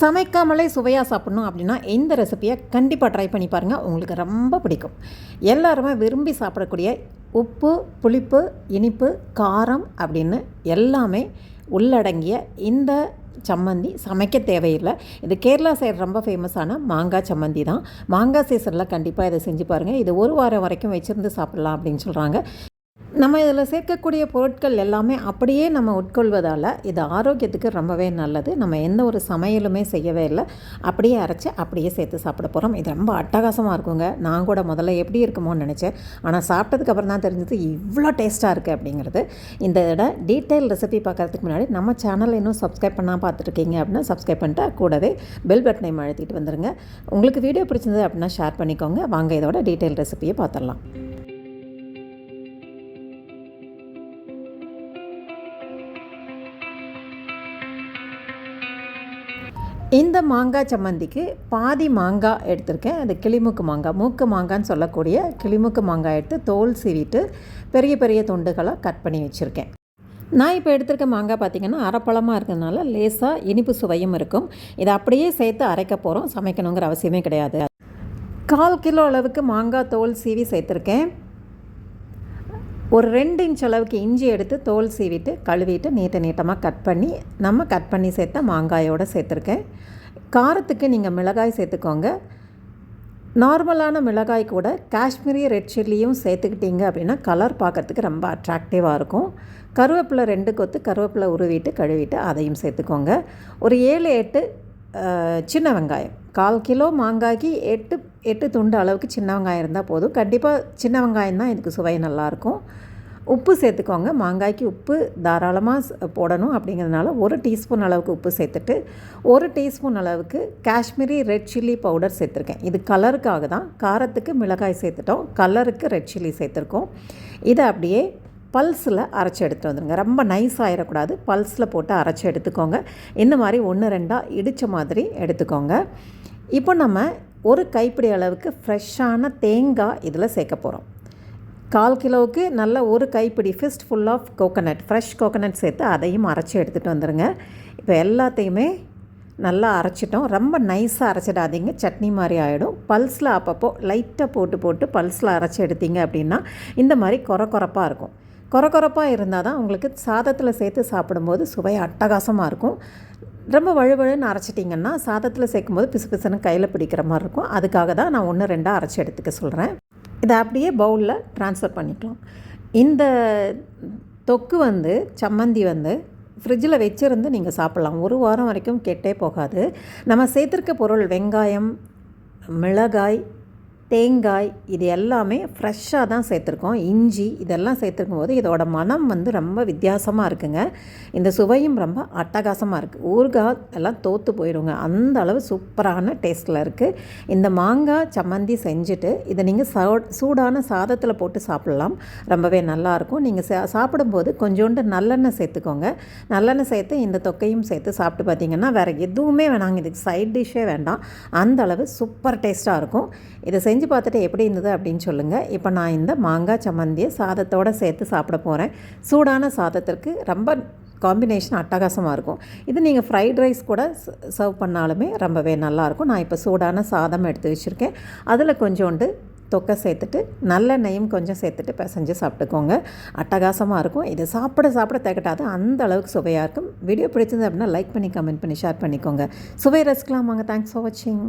சமைக்காமலே சுவையாக சாப்பிட்ணும் அப்படின்னா இந்த ரெசிப்பியை கண்டிப்பாக ட்ரை பண்ணி பாருங்கள் உங்களுக்கு ரொம்ப பிடிக்கும். எல்லாருமே விரும்பி சாப்பிடக்கூடிய உப்பு புளிப்பு இனிப்பு காரம் அப்படின்னு எல்லாமே உள்ளடங்கிய இந்த சம்மந்தி சமைக்க தேவையில்லை. இது கேரளா சைடு ரொம்ப ஃபேமஸான மாங்காய் சம்மந்தி தான். மாங்காய் சீசனில் கண்டிப்பாக இதை செஞ்சு பாருங்கள் இது ஒரு வாரம் வரைக்கும் வச்சுருந்து சாப்பிட்லாம் அப்படின்னு சொல்கிறாங்க நம்ம இதில் சேர்க்கக்கூடிய பொருட்கள் எல்லாமே அப்படியே நம்ம உட்கொள்வதால் இது ஆரோக்கியத்துக்கு ரொம்பவே நல்லது. நம்ம எந்த ஒரு சமையலுமே செய்யவே இல்லை. அப்படியே அரைச்சி அப்படியே சேர்த்து சாப்பிட போகிறோம் இது ரொம்ப அட்டகாசமாக இருக்குங்க. நான் கூட முதல்ல எப்படி இருக்குமோன்னு நினச்சேன். ஆனால் சாப்பிட்டதுக்கப்புறம் தான் தெரிஞ்சது இவ்வளோ டேஸ்ட்டாக இருக்குது அப்படிங்கிறது. இந்த இடம் டீட்டெயில் ரெசிபி பார்க்குறதுக்கு முன்னாடி நம்ம சேனல் இன்னும் சப்ஸ்கிரைப் பண்ணால் பார்த்துருக்கீங்க அப்படின்னா சப்ஸ்கிரைப் பண்ணிட்டு கூடவே பெல் பட்டனை அழுத்திட்டு வந்துடுங்க உங்களுக்கு வீடியோ பிடிச்சிருந்தது அப்படின்னா ஷேர் பண்ணிக்கோங்க. வாங்க இதோட டீட்டெயில் ரெசிபியை பார்த்துடலாம். இந்த மாங்காய் சம்மந்திக்கு பாதி மாங்காய் எடுத்திருக்கேன். அது கிளிமுக்கு மாங்காய் மூக்கு மாங்கான்னு சொல்லக்கூடிய கிளிமுக்கு மாங்காய் எடுத்து தோல் சீவிட்டு பெரிய பெரிய துண்டுகளாக கட் பண்ணி வச்சுருக்கேன். நான் இப்போ எடுத்திருக்க மாங்காய் பார்த்திங்கன்னா அரைப்பழமாக இருக்கிறதுனால லேசாக இனிப்பு சுவையும் இருக்கும். இதை அப்படியே சேர்த்து அரைக்க போகிறோம் சமைக்கணுங்கிற அவசியமே கிடையாது. கால் கிலோ அளவுக்கு மாங்காய் தோல் சீவி சேர்த்துருக்கேன். ஒரு ரெண்டு இன்ச் அளவுக்கு இஞ்சி எடுத்து தோல் சீவிட்டு கழுவிட்டு நீட்ட நீட்டமாக கட் பண்ணி நம்ம கட் பண்ணி சேர்த்த மாங்காயோடு சேர்த்துருக்கேன். காரத்துக்கு நீங்கள் மிளகாய் சேர்த்துக்கோங்க. நார்மலான மிளகாய் கூட காஷ்மீரி ரெட் சில்லியும் சேர்த்துக்கிட்டீங்க அப்படின்னா கலர் பார்க்குறதுக்கு ரொம்ப அட்ராக்டிவாக இருக்கும். கருவேப்பிலை ரெண்டு கொத்து கருவேப்பிலை உருவிட்டு கழுவிட்டு அதையும் சேர்த்துக்கோங்க. ஒரு ஏழு எட்டு சின்ன வெங்காயம். கால் கிலோ மாங்காய்க்கு எட்டு எட்டு துண்டு அளவுக்கு சின்ன வெங்காயம் இருந்தால் போதும். கண்டிப்பாக சின்ன வெங்காயம் தான் இதுக்கு சுவை நல்லாயிருக்கும். உப்பு சேர்த்துக்கோங்க. மாங்காய்க்கு உப்பு தாராளமாக போடணும் அப்படிங்கிறதுனால ஒரு டீஸ்பூன் அளவுக்கு உப்பு சேர்த்துட்டு ஒரு டீஸ்பூன் அளவுக்கு காஷ்மீரி ரெட் சில்லி பவுடர் சேர்த்துருக்கேன். இது கலருக்காக தான். காரத்துக்கு மிளகாய் சேர்த்துட்டோம். கலருக்கு ரெட் சில்லி சேர்த்துருக்கோம். இதை அப்படியே பல்ஸில் அரைச்சி எடுத்துகிட்டு வந்துடுங்க ரொம்ப நைஸ் ஆகிடக்கூடாது பல்ஸில் போட்டு அரைச்சி எடுத்துக்கோங்க. இந்த மாதிரி ஒன்று ரெண்டாக இடித்த மாதிரி எடுத்துக்கோங்க. இப்போ நம்ம ஒரு கைப்பிடி அளவுக்கு ஃப்ரெஷ்ஷான தேங்காய் இதில் சேர்க்க போகிறோம். கால் கிலோவுக்கு நல்ல ஒரு கைப்பிடி fistful of coconut fresh coconut சேர்த்து அதையும் அரைச்சி எடுத்துகிட்டு வந்துடுங்க இப்போ எல்லாத்தையுமே நல்லா அரைச்சிட்டோம். ரொம்ப நைஸாக அரைச்சிடாதீங்க. சட்னி மாதிரி ஆகிடும் பல்ஸில் அப்பப்போ லைட்டாக போட்டு போட்டு பல்ஸில் அரைச்சி எடுத்தீங்க அப்படின்னா இந்த மாதிரி குறை குறப்பாக இருக்கும். குறை குறப்பாக இருந்தால் தான் உங்களுக்கு சாதத்தில் சேர்த்து சாப்பிடும்போது சுவை அட்டகாசமாக இருக்கும். ரொம்ப வழுவழுன்னு அரைச்சிட்டிங்கன்னா சாதத்தில் சேர்க்கும்போது பிசு பிசுன்னு கையில் பிடிக்கிற மாதிரி இருக்கும். அதுக்காக தான் நான் ஒன்று ரெண்டாக அரைச்சி எடுத்துக்க சொல்கிறேன் இதை அப்படியே பவுலில் ட்ரான்ஸ்ஃபர் பண்ணிக்கலாம். இந்த தொக்கு வந்து சம்மந்தி வந்து ஃப்ரிட்ஜில் வச்சுருந்து நீங்கள் சாப்பிட்லாம். ஒரு வாரம் வரைக்கும் கெட்டே போகாது. நம்ம சேர்த்துருக்க பொருள் வெங்காயம் மிளகாய் தேங்காய் இது எல்லாமே ஃப்ரெஷ்ஷாக தான் சேர்த்துருக்கோம். இஞ்சி இதெல்லாம் சேர்த்துருக்கும் போது இதோட மனம் வந்து ரொம்ப வித்தியாசமாக இருக்குங்க. இந்த சுவையும் ரொம்ப அட்டகாசமாக இருக்குது ஊறுகாய் எல்லாம் தோற்று போயிடுங்க அந்த அளவு சூப்பரான டேஸ்ட்டில் இருக்குது இந்த மாங்காய் சம்மந்தி செஞ்சுட்டு இதை நீங்கள் சா சூடான சாதத்தில் போட்டு சாப்பிட்லாம். ரொம்பவே நல்லாயிருக்கும் நீங்கள் சா சாப்பிடும்போது கொஞ்சோண்டு நல்லெண்ணெய் சேர்த்துக்கோங்க. நல்லெண்ணெய் சேர்த்து இந்த தொக்கையும் சேர்த்து சாப்பிட்டு பார்த்தீங்கன்னா வேறு எதுவுமே வேணாங்க. இதுக்கு சைட் டிஷ்ஷே வேண்டாம். அந்த அளவு சூப்பர் டேஸ்ட்டாக இருக்கும். இதை செஞ்சு செஞ்சு பார்த்துட்டு எப்படி இருந்தது அப்படின்னு சொல்லுங்கள் இப்போ நான் இந்த மாங்காய் சம்மந்தியை சாதத்தோடு சேர்த்து சாப்பிட போகிறேன் சூடான சாதத்திற்கு ரொம்ப காம்பினேஷன் அட்டகாசமாக இருக்கும். இது நீங்கள் ஃப்ரைட் ரைஸ் கூட சர்வ் பண்ணாலுமே ரொம்பவே நல்லாயிருக்கும் நான் இப்போ சூடான சாதம் எடுத்து வச்சுருக்கேன். அதில் கொஞ்சோண்டு தொக்கை சேர்த்துட்டு நல்லெண்ணெயும் கொஞ்சம் சேர்த்துட்டு பிசைஞ்சு சாப்பிட்டுக்கோங்க. அட்டகாசமாக இருக்கும். இது சாப்பிட சாப்பிட தகட்டாது. அந்த அளவுக்கு சுவையாக இருக்கும். வீடியோ பிடிச்சது அப்படின்னா லைக் பண்ணி கமெண்ட் பண்ணி ஷேர் பண்ணிக்கோங்க. சுவை ரசிக்கலாமாங்க தேங்க்ஸ் ஃபார் வாட்சிங்